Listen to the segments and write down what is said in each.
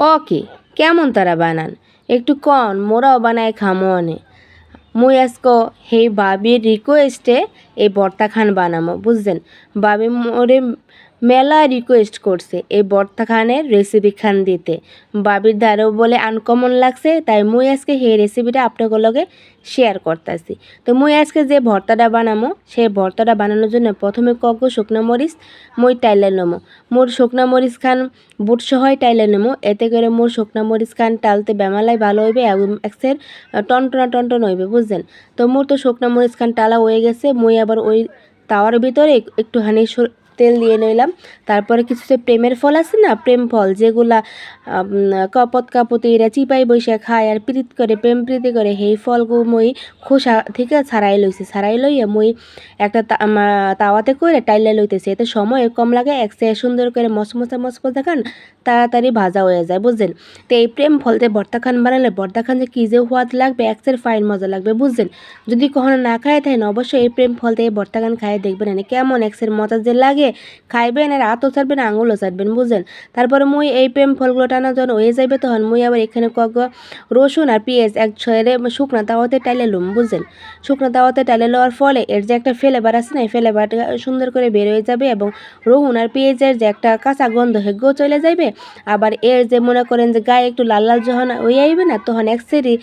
ওকে, কেমন তারা বানান? একটু কন, মোরাও বানায় খামো অনে। মুই আজক সেই বাবির রিকোয়েস্টে এই বর্তাখান বানামো, বুঝছেন? বাবি মোরে মেলা রিকোয়েস্ট করছে এই ভর্তা খানের রেসিপি খান দিতে। বাবির দ্বারাও বলে আনকমন লাগছে, তাই মুই আজকে সেই রেসিপিটা আপনাদের লগে শেয়ার করতেছি। তো মুই আজকে যে ভর্তাটা বানামো, সেই ভর্তাটা বানানোর জন্য প্রথমে কগো শুকনো মরিচ মই টাইলে নেব মোর শুকনো মরিচ খান বুট সহই টাইলে নেব এতে করে মোর শুকনো মরিচ খান টালতে বেমালাই ভালো হইবে এবং এক্সের টনটনা টনটন হইবে, বুঝছেন? তো মোর তো শুকনো মরিচ খান টালা হয়ে গেছে, মুই আবার ওই তাওয়ার ভিতরে একটুখানি তেল দিয়ে নিলাম। তারপরে কিছু যে প্রেমের ফল আছে না? প্রেম ফল, যেগুলা কপত কাপতে এরা চিপাই বসে খায় আর প্রীত করে, প্রেম প্রীতি করে, সেই ফলগু মই খোসা থেকে ছাড়াই লইছি। ছাড়াই লইয়া মই একটা তাওয়াতে করে টাইলে লইতেছি। এতে সময় কম লাগে একসে সুন্দর করে মসমসা মসমসা খান, তাড়াতাড়ি ভাজা হয়ে যায়, বুঝছেন? তো এই প্রেম ফলতে ভর্তা খান বানালে, ভর্তা খান যে কী যে সোয়াদ লাগবে একসের ফাইন মজা লাগবে, বুঝছেন? যদি কখনো না খায় থাকেন, অবশ্যই এই প্রেম ফল থেকে ভর্তা খান খায় দেখবেন, এনে কেমন একসের মজা যে লাগে। খাইবেন আর হাতও ছাড়বেন, আঙুলও ছাড়বেন বুঝছেন তারপরে মুই এই প্রেম ফলগুলো টানা যখন হয়ে যাইবে তখন মুই আবার এখানে কক রসুন আর পেঁয়াজ এক ছয়ের শুকনা তাওয়াতে টাইলে লুম বুঝছেন শুকনো তাওয়াতে টাইলে লওয়ার ফলে এর যে একটা ফ্লেভার আছে না, এই ফ্লেভারটা সুন্দর করে বের হয়ে যাবে এবং রসুন আর পেঁয়াজের যে একটা কাঁচা গন্ধ হেগেও চলে যাবে আবার এর যে মনে করেন যে গায়ে একটু লাল লাল যখন হয়ে আইবে না, তখন এক্সেরই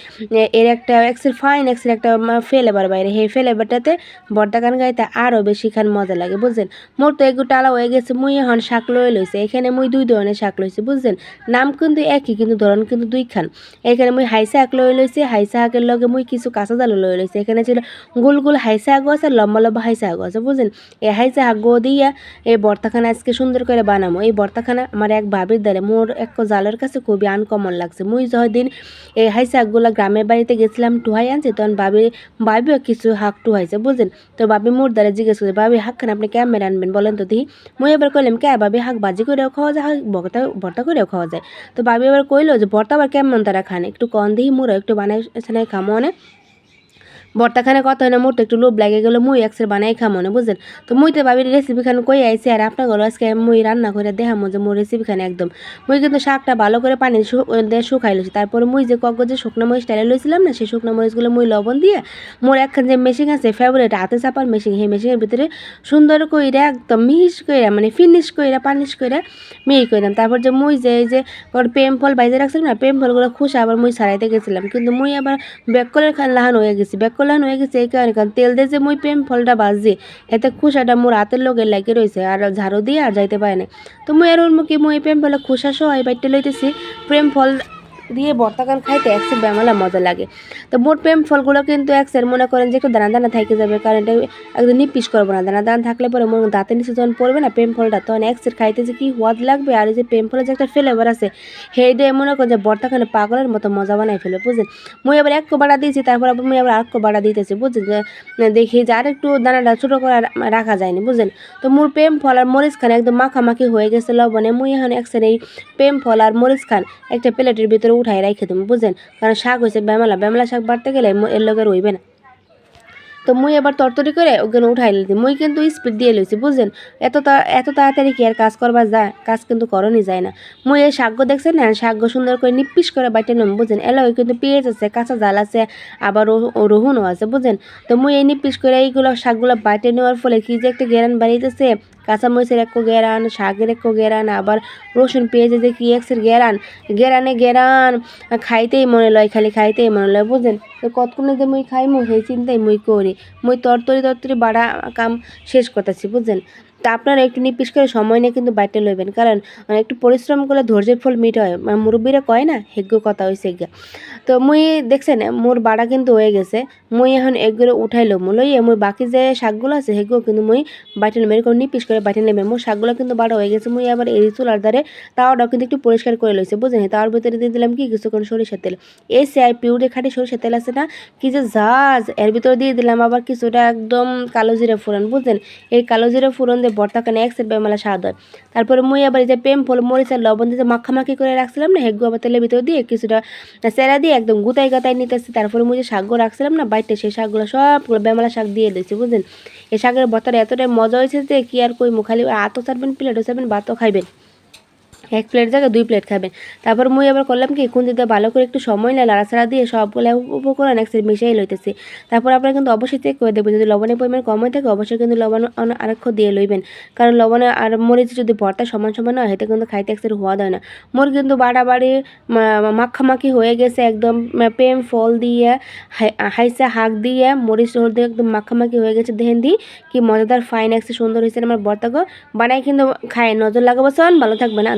এর একটা এক্সের ফাইন এক্সের একটা ফ্লেভার বাইরে। সেই ফ্লেভারটাতে বর্তা গান গাইতে আরও বেশি খান মজা লাগে বুঝছেন মোর তো একটু টালা হয়ে গেছে, মুই এখন শাক লয়ে লইছে। এখানে মুই দুই ধরনের শাক লইছি, বুঝছেন? নাম কিন্তু একই, কিন্তু ধরন কিন্তু দুই খান এখানে মুই হাই শাক লয়ে লইছি, হাই শাকের লগে মুই কিছু কাঁচা জাল লয়ে লইছি। এখানে ছিল গোল গোল হাই শাকও আছে লম্বা লম্বা হাই শাকও আছে, বুঝছেন? এই হাই শাকও দিয়া এই বর্তাখানা আজকে সুন্দর করে বানামো। এই বর্তাখানা আমার এক ভাবির দ্বারে, মোর এক জালের কাছে খুবই আনকমন লাগছে। মুই যদিন এই হাই শাকগুলা গ্রামের বাড়িতে গেছিলাম টুহাই আনছি, তখন ভাবি, ভাবিও কিছু হাঁক টুহাইছে, বুঝছেন? তো ভাবি মোর দ্বারা জিজ্ঞেস করে ভাবি হাঁকখান আপনি কেমন আনবেন, বলেন তো দেখি মুই এবার কইলাম, কে ভাবি শাক বাজি করেও খাওয়া যায় শাক ভর্তা ভর্তা করেও খাওয়া যায়? তো ভাবি এবার কইলো যে ভর্তা আবার কেমন তারা খান? একটু কন দিই মোরও একটু বানাই খামো অনেক ভর্তাখানে কত হয় না তো একটু লোভ লাগে গেলো, মুই একসের বানাই খামো না বুঝলেন তো মুই তো ভাবি রেসিপি খান কই আইছি, আর আপনার ঘর আজকে মুই রান্না করে দেখামো যে মোর রেসিপি খানে একদম। মুই কিন্তু শাকটা ভালো করে পানি দিয়ে শুকাই লইছি। তারপরে মুই যে কক যে শুকনো মরিচ টাইলে লইছিলাম না, সেই শুকনো মরিচগুলো মুই লবণ দিয়ে মোর একখান যে মেশিন আছে ফেভারিট হাতে চাপার মেশিন সেই মেশিনের ভিতরে সুন্দর কইরা, একদম মিহিস কইরা মানে ফিনিশ কইরা, পানিশ কইরা মিহি কইরাম। তারপর যে মুই যে এই যে প্রেম ফল বাইজে রাখছিলাম না প্রেম ফলগুলো খুশা আবার মুই সারাইতে গেছিলাম। কিন্তু মুই আবার ব্যাককলের খান লাহান হয়ে গেছি। ব্যাককল লাহান হয়ে গেছে, এই কারণে কারণ তেল দিয়ে যে মুই প্রেম ফলটা বাজে এতে খুশাটা মোর হাতের লোকে লাগে রয়েছে আর ঝাড়ু দিয়ে আর যাইতে পারে না তো মুই আর ওর মুখে মুই প্রেম ফলে খুশা সহ এই বাইটটা লইতেছি। প্রেম ফল দিয়ে বর্তাকান খাইতে একসে বেমালা মজা লাগে। তো মোট প্রেম ফলগুলো কিন্তু একসের মনে করেন যে একটু দানা দানা থাইকে যাবে, কারণ এটা একদম নিপিস করব না। দানা দানা থাকলে পরে মোর দাঁতের নিচে যখন পড়বে না প্রেম ফলটা, তখন একসের খাইতে যে কি হওয়াদ লাগবে, আর এই যে প্রেম ফলের যে একটা ফ্লেভার আছে সেই দিয়ে মনে করেন যে বর্তাখানে পাগলের মতো মজা বানাই ফেলে বুঝলেন? মুই আবার এক বাড়া দিয়েছি, তারপর আবার মুই আবার আর বাড়া দিতেছি বুঝছেন যে দেখি যে আর একটু দানাটা ছোটো করে রাখা যায়নি, বুঝলেন? তো মোর প্রেম ফল আর মরিচ খান একদম মাখামাখি হয়ে গেছে লবণে। মুই এখন একসের এই প্রেম ফল আর মরিচ খান একটা প্লেটের ভিতরে উঠাই রাখে তুমি বুঝলেন কারণ শাক হয়েছে বেমালা বেমালা শাক বাড়তে গেলে এর লগে রইবে না। তো মুই এবার তরতরি করে ওখানে উঠাই লিছি। মুই কিন্তু স্পিড দিয়ে লইছি বুঝলেন এত এত তাড়াতাড়ি কি আর কাজ করবার যায়? কাজ কিন্তু করণই যায় না। মুই এই শাক দেখছেন না? শাক সুন্দর করে নিপিস করে বাইটে নেব বুঝলেন এলো কিন্তু পেঁয়াজ আছে, কাঁচা জাল আছে, আবার রহ- রহুনও আছে বুঝলেন তো মুই এই নিপিস করে এইগুলো শাকগুলো বাইটে নেওয়ার ফলে কি যে একটা গেরান বাড়িতেছে কাঁচা মরিচের এক গেরান, শাকের এক গেরান, আবার রসুন, পেঁয়াজে যে কি একসের গেরান? গেরানে গেরান। খাইতেই মনে লয়, খালি খাইতেই মনে লয়, বুঝলেন? তো কতক্ষণে যে মুই খাইমু, সেই চিন্তাই মুই করি। মুই তরতরি তরতরি বাড়া কাম শেষ করতেছি, বুঝলেন? তা আপনারা একটু নিপিস করে সময় নিয়ে কিন্তু বাইটে লইবেন। কারণ একটু পরিশ্রম করলে ধৈর্যের ফল মিট হয়। মানে মুরব্বীরা কয় না, হেগ্য কথা হয়েছে গা তো মুই দেখছেন, মোর বাড়া কিন্তু হয়ে গেছে। মুই এখন এগুলো উঠাই উঠাইলো লইয়ে মুই বাকি যে শাকগুলো আছে সেগুলো কিন্তু মুই বাইটে নেবে এরকম নিপিস করে বাইটে নেবে মোর শাকগুলো কিন্তু বাড়া হয়ে গেছে। মুই আবার এই চুলার দ্বারে তাওয়াটাও কিন্তু একটু পরিষ্কার করে লইছে বুঝলেন তার ভিতরে দিয়ে দিলাম কি? কিছুক্ষণ সরিষার তেল। এই সিআই পিউরে খাটি সরিষার তেল আছে না, কি যে ঝাঁজ এর ভিতরে দিয়ে দিলাম আবার কিছুটা একদম কালো জিরে ফোড়ন বুঝলেন এই কালো জিরে ফোড়ন দিয়ে বর্তাখানে এক সেট বেমালা স্বাদ হয়। তারপরে মুই আবার যে প্রেম ফল, মরিচ আর লবণ দিয়ে মাখামাখি করে রাখছিলাম না, হেগু আবার তেলের ভিতরে দিয়ে কিছুটা সেরা দিয়ে একদম গুতাই গাতাই নিতেছি। তারপরে মুই যে শাকগুলো রাখছিলাম না বাইটে সেই শাকগুলো সবগুলো বেমালা শাক দিয়ে দিয়েছি, বুঝলেন? এই শাকের ভর্তাটা এতটাই মজা হয়েছে যে কি আর কই মুখালি আতো ছাড়বেন প্লেটও ছাড়বেন ভাতও খাইবেন। এক প্লেট জায়গায় দুই প্লেট খাবেন তারপর মুই আবার করলাম কি খুন্তিতে ভালো করে একটু সময় নিয়ে লাড়াচাড়া দিয়ে সবগুলো উপকরণ একসাথে মিশিয়ে লইতেছি। তারপর আপনারা কিন্তু অবশ্যই চেক করে দেবেন যদি লবণের পরিমাণ কম হয়ে থাকে, অবশ্যই কিন্তু লবণ আরেকটু দিয়ে লইবেন। কারণ লবণে আর মরিচ যদি ভর্তা সমান সমান হয় কিন্তু খাইতে একসাথে হওয়া দেয় না। মোর কিন্তু বাড়াবাড়ি মাখামাখি হয়ে গেছে একদম প্রেম ফল দিয়ে, হাই- হাইসা হাক দিয়ে, মরিচ দিয়ে একদম মাখামাখি হয়ে গেছে দেখেন দি কি মজাদার ফাইন একসে সুন্দর হয়েছে আমার ভর্তা বানাই কিন্তু খায়, নজর লাগাবো ভালো থাকবে না